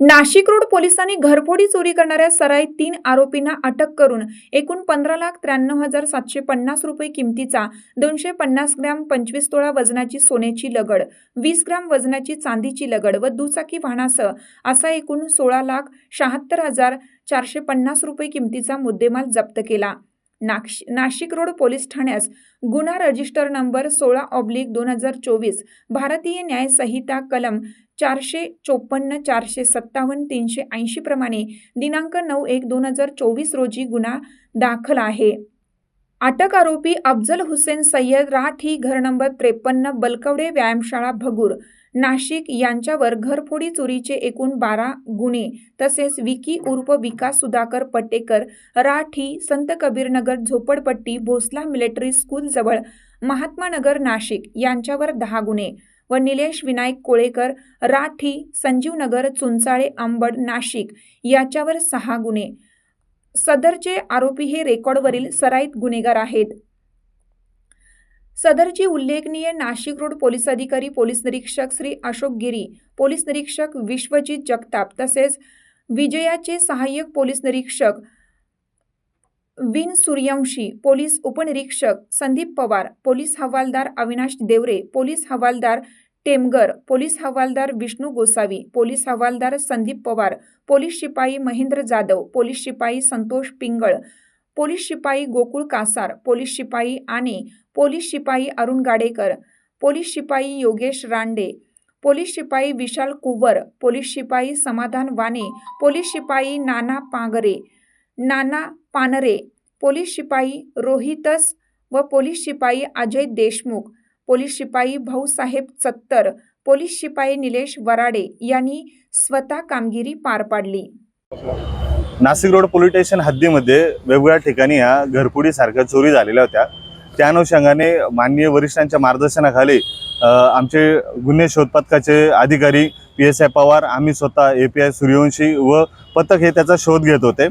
Nashik road पोलिसांनी घरफोडी चोरी करणाऱ्या सराईत तीन आरोपींना अटक करून एकूण पंधरा लाख त्र्याण्णव हजार सातशे पन्नास रुपये किमतीचा दोनशे पन्नास ग्रॅम पंचवीस तोळा वजनाची सोन्याची लगड वीस ग्रॅम वजनाची चांदीची लगड व दुचाकी वाहनासह असा एकूण सोळा लाख शहात्तर हजार चारशे पन्नास रुपये किमतीचा मुद्देमाल जप्त केला. नाश नाशिक रोड पोलीस ठाण्यास गुन्हा रजिस्टर नंबर सोळा ऑब्लिक दोन हजार चोवीस भारतीय न्याय संहिता कलम चारशे चोपन्न चारशे सत्तावन्न तीनशे ऐंशी प्रमाणे दिनांक नऊ एक दोन हजार चोवीस रोजी गुन्हा दाखल आहे. अटक आरोपी अफजल हुसेन सय्यद राठी घर नंबर त्रेपन्न बलकवडे व्यायामशाळा भगूर नाशिक यांच्यावर घरफोडी चोरीचे एकूण बारा गुन्हे तसेच विकी उर्फ विकास सुधाकर पटेकर राठी संत कबीरनगर झोपडपट्टी भोसला मिलिटरी स्कूलजवळ महात्मानगर नाशिक यांच्यावर दहा गुन्हे व निलेश विनायक कोळेकर राठी संजीवनगर चुंचाळे अंबड नाशिक याच्यावर सहा गुन्हे. सदरचे आरोपी हे रेकॉर्डवरील सराईत गुन्हेगार आहेत. सदरची उल्लेखनीय नाशिक रोड पोलीस अधिकारी पोलीस निरीक्षक श्री अशोक गिरी पोलीस निरीक्षक विश्वजित जगताप तसेच विजयाचे सहाय्यक पोलीस निरीक्षक विन सूर्यवंशी पोलीस उपनिरीक्षक संदीप पवार पोलीस हवालदार अविनाश देवरे पोलीस हवालदार टेमगर पोलीस हवालदार विष्णू गोसावी पोलीस हवालदार संदीप पवार पोलीस शिपाई महेंद्र जाधव पोलीस शिपाई संतोष पिंगळ पोलीस शिपाई गोकुळ कासार पोलीस शिपाई आणि पोलीस शिपाई अरुण गाडेकर पोलीस शिपाई योगेश रांडे पोलीस शिपाई विशाल कुवर पोलीस शिपाई समाधान वाने पोलीस शिपाई नाना पांगरे नाना पानरे पोलीस शिपाई रोहितस व पोलीस शिपाई अजय देशमुख पोलीस शिपाई भाऊसाहेब चत्तर पोलीस शिपाई निलेश वराडे यांनी स्वतः कामगिरी पार पाडली नाशिक रोड पोलीस स्टेशन हद्दीमध्ये वेगवेगळ्या ठिकाणी या घरपुडीसारख्या चोरी झालेल्या होत्या. त्या अनुषंगाने माननीय वरिष्ठांच्या मार्गदर्शनाखाली आमचे गुन्हे शोध पथकाचे अधिकारी पी एस आय पवार आम्ही स्वतः ए पी आय सूर्यवंशी व पथक हे त्याचा शोध घेत होते.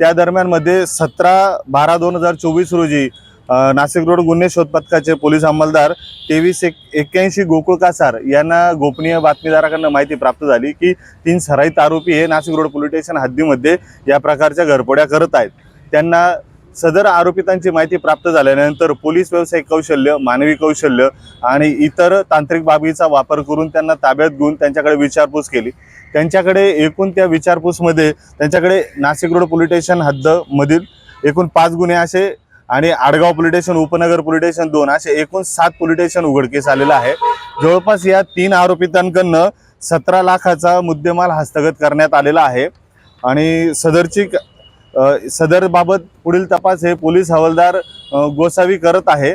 त्या दरम्यानमध्ये सतरा बारा दोन हजार चोवीस रोजी नाशिक रोड गुन्हे शोध पथकाचे पोलीस अंमलदार तेवीस एक एक्क्याऐंशी गोकुळ कासार यांना गोपनीय बातमीदाराकडनं माहिती प्राप्त झाली की तीन सराईत आरोपी हे नाशिक रोड पोलीस स्टेशन हद्दीमध्ये या प्रकारच्या घरपोड्या करत आहेत. त्यांना सदर आरोपितांची माहिती प्राप्त झाल्यानंतर पोलीस व्यावसायिक कौशल्य मानवी कौशल्य आणि इतर तांत्रिक बाबीचा वापर करून त्यांना ताब्यात घेऊन त्यांच्याकडे विचारपूस केली. त्यांच्याकडे एकूण त्या विचारपूसमध्ये त्यांच्याकडे नाशिक रोड पोलीस स्टेशन हद्दमधील एकूण पाच गुन्हे असे आणि Adgaon police station Upnagar police station दोन असे एकूण सात पोलीस स्टेशन उघडकीस आलेलं आहे. जवळपास या तीन आरोपितांकडनं सतरा लाखाचा मुद्देमाल हस्तगत करण्यात आलेला आहे. आणि सदरची सदरबाबत पुढील तपास हे पोलीस हवालदार गोसावी करत आहे.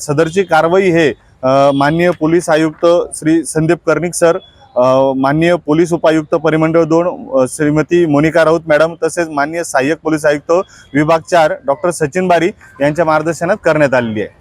सदरची कारवाई हे माननीय पोलीस आयुक्त श्री संदीप कर्णिक सर माननीय पोलीस उपायुक्त परिमंडळ दोन श्रीमती मोनिका राऊत मॅडम तसेच माननीय सहाय्यक पोलीस आयुक्त विभाग चार डॉक्टर सचिन बारी यांच्या मार्गदर्शनात करण्यात आलेली आहे.